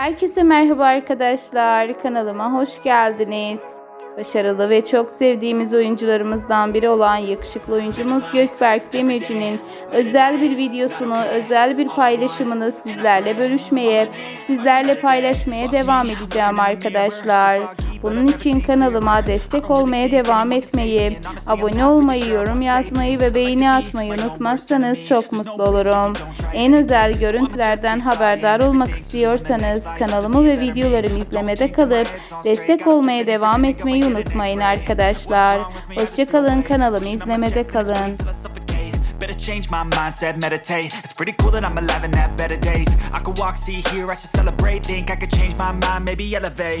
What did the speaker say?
Herkese merhaba arkadaşlar. Kanalıma hoş geldiniz. Başarılı ve çok sevdiğimiz oyuncularımızdan biri olan yakışıklı oyuncumuz Gökberk Demirci'nin özel bir videosunu, özel bir paylaşımını sizlerle bölüşmeye, sizlerle paylaşmaya devam edeceğim arkadaşlar. Bunun için kanalıma destek olmaya devam etmeyi, abone olmayı, yorum yazmayı ve beğeni atmayı unutmazsanız çok mutlu olurum. En özel görüntülerden haberdar olmak istiyorsanız kanalımı ve videolarımı izlemede kalıp destek olmaya devam etmeyi unutmayın arkadaşlar. Hoşçakalın kanalımı izlemede kalın. Better change my mindset, meditate. It's pretty cool that I'm alive and have better days. I could walk, see, hear, I should celebrate. Think I could change my mind, maybe elevate.